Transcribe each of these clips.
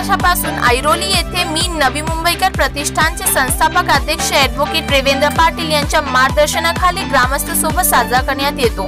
वर्षापासून ऐरोली येथे मी नवी मुंबईकर प्रतिष्ठानचे संस्थापक अध्यक्ष ॲडव्होकेट रेवेंद्र पाटील यांच्या मार्गदर्शनाखाली ग्रामस्थ सोबत साजरा करण्यात येतो.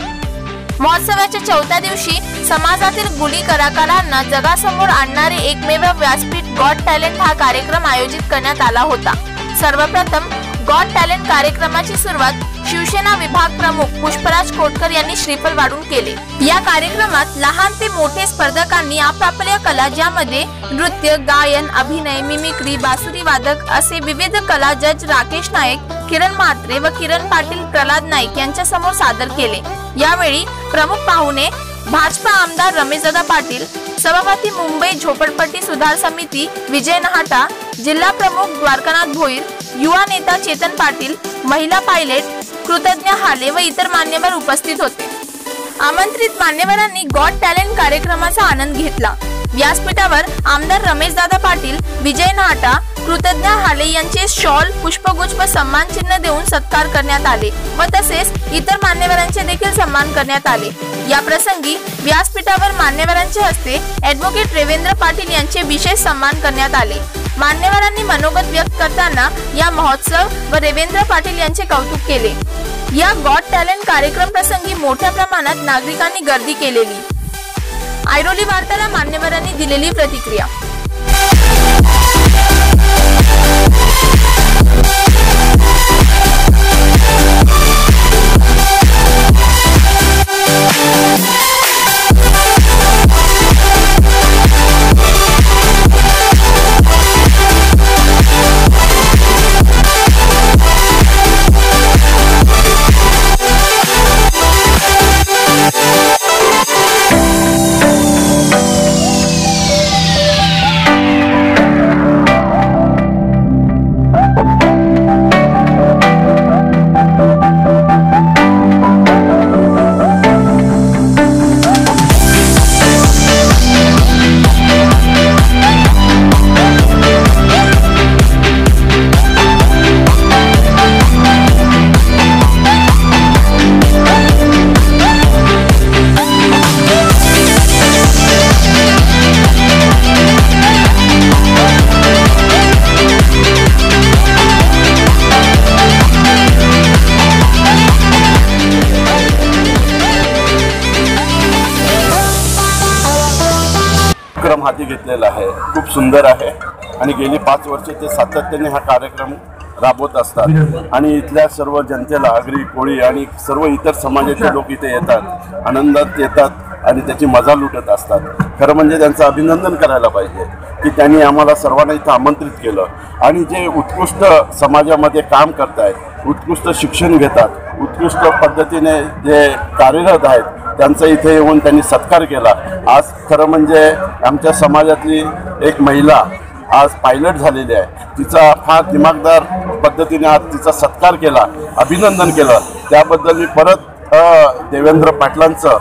महोत्सवाच्या चौथ्या दिवशी समाजातील गुली कलाकारांना जगासमोर आणणारे एकमेव व्यासपीठ गॉड टॅलेंट हा कार्यक्रम आयोजित करण्यात आला होता. सर्वप्रथम गॉड टॅलेंट कार्यक्रमाची सुरुवात शिवसेना विभाग प्रमुख पुष्पराज कोटकर यांनी श्रीफल वाढून केले. या कार्यक्रमात लहान ते मोठे स्पर्धकांनी आपापल्या कला ज्यामध्ये नृत्य गायन अभिनय मिमिक्री बासुरी वादक असे विविध कला जज राकेश नाईक किरण म्हात्रे व किरण पाटील प्रल्हाद नाईक यांच्या समोर सादर केले. यावेळी प्रमुख पाहुणे भाजपा आमदार रमेशदादा पाटील सभापती मुंबई झोपडपट्टी सुधार समिती विजय नहाटा जिल्हा प्रमुख द्वारकानाथ भोईर युवा नेता चेतन पाटील महिला पायलट कृतज्ञ हाले व इतर मान्यवर उपस्थित होते. आमंत्रित मान्यवरांनी गॉड टॅलेंट कार्यक्रमाचा आनंद घेतला. व्यासपीठावर आमदार रमेशदादा पाटील विजय नाटा कृतज्ञ हाले यांचे शॉल पुष्पगुच्छ व सन्मान चिन्ह देऊन सत्कार करण्यात आले व तसेच इतर मान्यवरांचे देखील सन्मान करण्यात आले. या प्रसंगी व्यासपीठावर मान्यवरांच्या हस्ते ऍडव्होकेट रेवेंद्र पाटील यांचे विशेष सन्मान करण्यात आले. मान्यवरांनी मनोगत व्यक्त करताना या महोत्सव व रेवेंद्र पाटील यांचे कौतुक केले. या गॉड टॅलेंट कार्यक्रम प्रसंगी मोठ्या प्रमाणात नागरिकांनी गर्दी केलेली. ऐरोली वार्ताला मान्यवरांनी दिलेली प्रतिक्रिया. उपक्रम हाती घेतलेला आहे. खूप सुंदर आहे. आणि गेली पाच वर्ष ते सातत्याने हा कार्यक्रम राबवत असतात. आणि इथल्या सर्व जनतेला आगरी कोळी आणि सर्व इतर समाजाचे लोक इथे येतात. आनंदात येतात आणि त्याची मजा लुटत असतात. खरं म्हणजे त्यांचं अभिनंदन करायला पाहिजे की त्यांनी आम्हाला सर्वांना इथं आमंत्रित केलं. आणि जे उत्कृष्ट समाजामध्ये काम करतायत उत्कृष्ट शिक्षण घेतात उत्कृष्ट पद्धतीने जे कार्यरत आहेत त्यांचा इथे येऊन त्यांनी सत्कार केला. आज खरं म्हणजे आमच्या समाजातली एक महिला आज पायलट झालेली आहे. तिचा फार दिमागदार पद्धतीने आज तिचा सत्कार केला अभिनंदन केलं. त्याबद्दल मी परत देवेंद्र पाटलांचं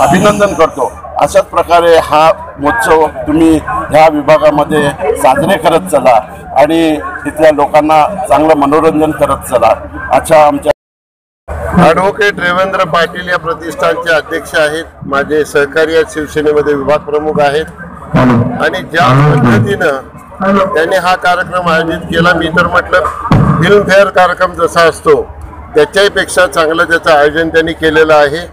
अभिनंदन करतो. अशाच प्रकारे हा महोत्सव तुम्ही ह्या विभागामध्ये साजरे करत चला आणि तिथल्या लोकांना चांगलं मनोरंजन करत चला. अशा आमच्या ॲडव्होकेट रेवेंद्र पाटील या प्रतिष्ठानचे अध्यक्ष आहेत. माझे सहकारी आहेत शिवसेनेमध्ये विभाग प्रमुख आहेत. आणि ज्या पद्धतीनं त्यांनी हा कार्यक्रम आयोजित केला मी तर म्हटलं फिल्मफेअर कार्यक्रम जसा असतो त्याच्याही चांगलं त्याचं आयोजन त्यांनी केलेलं आहे.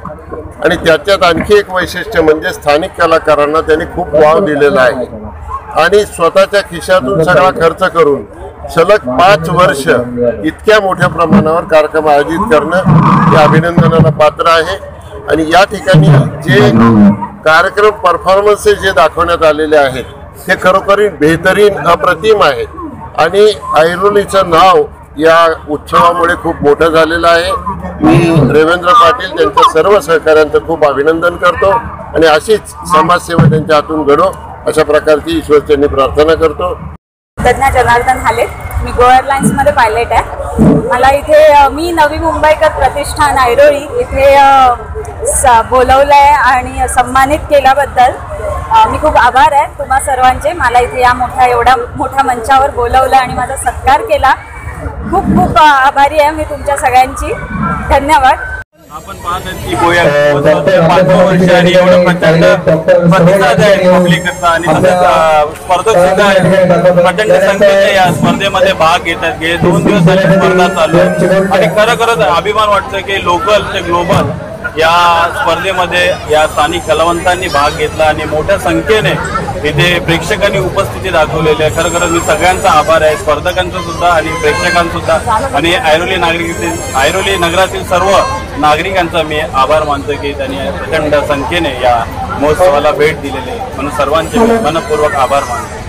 आणि त्याच्यात आणखी एक वैशिष्ट्य म्हणजे स्थानिक कलाकारांना त्यांनी खूप वाव दिलेला आहे. आणि स्वतःच्या खिशातून सगळा खर्च करून सलग पाच वर्ष इतक्या मोठ्या प्रमाणावर कार्यक्रम आयोजित करणं हे अभिनंदनाला पात्र आहे. आणि या ठिकाणी जे कार्यक्रम परफॉर्मन्सेस जे दाखवण्यात आलेले आहेत ते खरोखरी बेहतरीन अप्रतिम आहेत आणि ऐरोलीचं नाव या उत्सवामुळे खूप मोठं झालेलं आहे. मी रेवेंद्र पाटील त्यांच्या सर्व सहकाऱ्यांचं खूप अभिनंदन करतो आणि अशीच समाजसेवा त्यांच्या हातून घडो अशा प्रकारची ईश्वरचरणी प्रार्थना करतो. तज्ञ जनार्दन हाले. मी गो एअरलाईन्समध्ये पायलट आहे. मला इथे मी नवी मुंबईकर प्रतिष्ठान ऐरोळी इथे स- बोलवलं आहे आणि सन्मानित केल्याबद्दल मी खूप आभार आहे तुम्हा सर्वांचे. मला इथे या मोठ्या एवढ्या मोठ्या मंचावर बोलवलं आणि माझा सत्कार केला. खूप खूप आभारी आहे मी तुमच्या सगळ्यांची. धन्यवाद. आपण पाहत आहोत की गोया पाचवं वर्ष आणि एवढं प्रचंड प्रतिसाद आहे पब्लिकचा आणि स्पर्धक सुद्धा आहेत. प्रचंड संख्येने या स्पर्धेमध्ये भाग घेतात गेले दोन दिवस झाले स्पर्धा चालू आहे. आणि खरोखरच अभिमान वाटतो की लोकल ते ग्लोबल या स्पर्धेमध्ये या स्थानिक कलावंतांनी भाग घेतला आणि मोठ्या संख्येने इथे प्रेक्षकांनी उपस्थिती दाखवलेली आहे. खरोखरच मी सगळ्यांचा आभार आहे स्पर्धकांचा सुद्धा आणि प्रेक्षकांसुद्धा आणि ऐरोली नागरिक ऐरोली नगरातील सर्व नागरिकांचा मी आभार मानतो की त्यांनी प्रचंड संख्येने या महोत्सवाला भेट दिलेली आहे. म्हणून सर्वांचे मनपूर्वक आभार मानतो